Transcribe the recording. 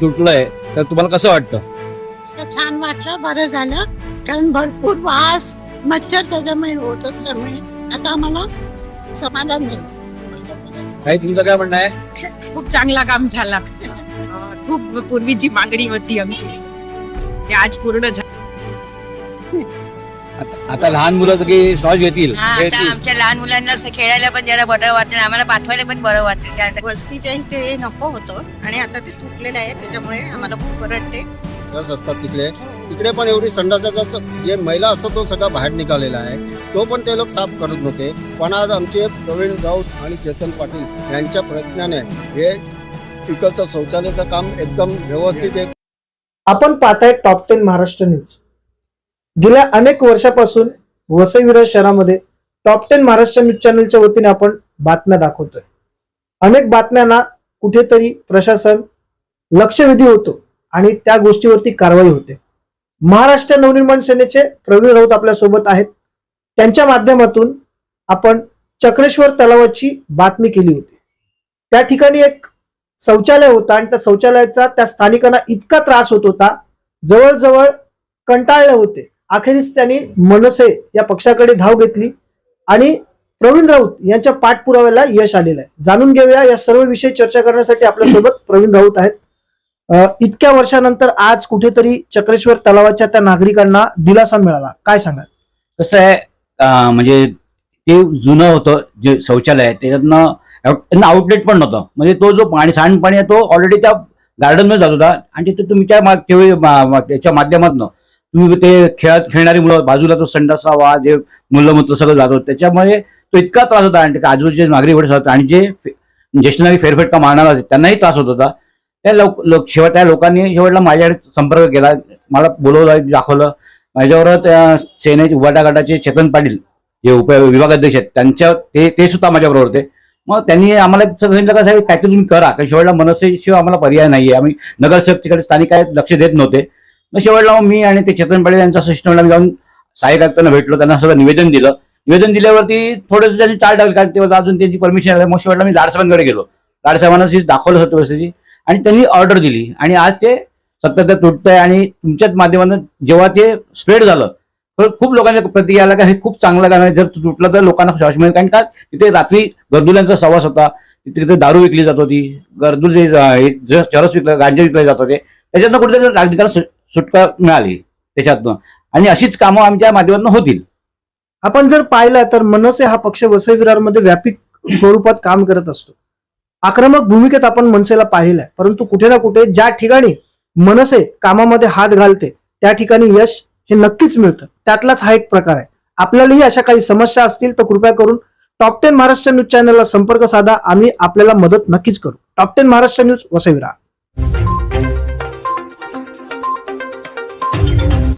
तुटलंय तर तुम्हाला कसं वाटतं? तर छान वाटलं बरं झालं. कारण भरपूर वास मच्छर त्याच्यामुळे होत असल्यामुळे आता आम्हाला समाधान झालं. काही तुमचं काय म्हणणं आहे? खूप चांगला काम झाला. अं, खूप पूर्वीची मागणी होती आमची. ते आज पूर्ण झालं आता- आता लहान मुलं सगळी श्वास घेतील हा, आता खेळतील. आमच्या लहान मुलांना असं खेळायला पण जरा बरं वाटेल आम्हाला पाठवायला पण बरं वाटेल कारण वस्तीच्या इथे नको होतं आणि आता ते तुटलेलं आहे त्याच्यामुळे आम्हाला खूप बरं वाटते बस असतात तिकडे. तिकडे पण एवढी संडाचा जे महिला असतो तो सगळा बाहेर निघालेला आहे. तो पण ते लोक साफ करत नव्हते. पण आज आमचे प्रवीण राऊत आणि चेतन पाटील यांच्या प्रयत्नाने हे इकडचं शौचालयाचं काम एकदम व्यवस्थित एक आपण पाहताय टॉप टेन महाराष्ट्र न्यूज गेल्या अनेक वर्षापासून वसईविरा शहरामध्ये टॉप टेन महाराष्ट्र न्यूज चॅनलच्या वतीने आपण बातम्या दाखवतोय. अनेक बातम्यांना कुठेतरी प्रशासन लक्षवेधी होतो आणि त्या गोष्टीवरती कारवाई होते. महाराष्ट्र नवनिर्माण सेनेचे प्रवीण राऊत आपल्यासोबत आहेत. त्यांच्या माध्यमातून आपण चक्रेश्वर तलावाची बातमी केली होती. त्या ठिकाणी एक शौचालय होता आणि त्या शौचालयाचा त्या स्थानिकांना इतका त्रास होत होता जवळजवळ कंटाळले होते. अखेरीस त्यांनी मनसे या पक्षाकडे धाव घेतली आणि प्रवीण राऊत यांच्या पाठपुराव्याला यश आलेलं आहे. जाणून घेऊया या सर्व विषय चर्चा करण्यासाठी आपल्यासोबत प्रवीण राऊत आहेत. इतक्या वर्षानंतर आज कुठेतरी चक्रेश्वर तलावाच्या त्या नागरिकांना दिलासा मिळाला. काय सांगाल? कसं आहे म्हणजे ते जुनं होतं जे शौचालय आहे त्याच्यातनं त्यांना आउटलेट पण नव्हतं. म्हणजे तो जो पाणी सांडपाणी आहे तो ऑलरेडी त्या गार्डनमध्ये जात होता. आणि तिथे तुम्ही त्या त्याच्या माध्यमातून तुम्ही ते खेळात खेळणारी मुलं बाजूला तो संडासा वा जे मुलं मुलं सगळं जात होतं त्याच्यामुळे तो इतका त्रास होता आणि त्या आजूबाजूचे नागरिक एवढे आणि जे फे- ज्येष्ठ नागरिक फेरफेटका मारणार असेल त्यांनाही त्रास होत होता. त्या लोक लोक शेवट त्या लोकांनी शेवटला माझ्याकडे संपर्क केला. मला बोलवलं दाखवलं. माझ्यावर त्या सेनेचे उभाटा गटाचे चेतन पाटील जे उप विभागाध्यक्ष आहेत त्यांच्या ते ते सुद्धा माझ्याबरोबर होते. मग त्यांनी आम्हाला सांगितलं का साहेब काहीतरी तुम्ही करा कारण शेवटला मनसेशिवाय आम्हाला पर्याय नाहीये. आम्ही नगरसेवक तिकडे स्थानिक काय लक्ष देत नव्हते. मग शेवटला मग मी आणि ते चेतन पाटील यांच्या सिस्टमला मी जाऊन सहाय्यक आयुक्तांना भेटलो त्यांना सगळं निवेदन दिलं. निवेदन दिल्यावरती थोडं त्याची चाल टाकली कारण तेव्हा अजून त्यांची परमिशन मग शेवटला मी लाडसाहेबांकडे गेलो. लाडसाहेबांना सीस दाखवलं होतं परिस्थिती आणि त्यांनी ऑर्डर दिली. आणि आज ते सत्यात तुटतंय आणि तुमच्याच माध्यमातून जेव्हा ते स्प्रेड झालं तर खूप लोकांच्या प्रतिक्रिया आला का हे खूप चांगलं काम आहे. जर तुटलं तर लोकांना श्वास मिळेल. कारण का? तिथे रात्री गर्दुल्यांचा सवास होता. तिथे तिथे दारू विकली जात होती. गर्दुल जे हे चरस विकलं गांजे विकले जात होते. त्याच्यातनं कुठेतरी नागरिकांना सुटका मिळाली त्याच्यातनं. आणि अशीच कामं आमच्या माध्यमातून होतील. आपण जर पाहिलं तर मनसे हा पक्ष वसई विरारमध्ये व्यापक स्वरूपात काम करत असतो. आक्रमक भूमिकेत आपण मनसेला पाहिलं आहे परंतु कुठे ना कुठे ज्या ठिकाणी मनसे कामामध्ये हात घालते त्या ठिकाणी यश हे नक्कीच मिळतं. त्यातलाच हा एक प्रकार आहे. आपल्यालाही अशा काही समस्या असतील तर कृपया करून टॉप टेन महाराष्ट्र न्यूज चॅनलला संपर्क साधा. आम्ही आपल्याला मदत नक्कीच करू. Top ten Maharashtra news Vasai Virar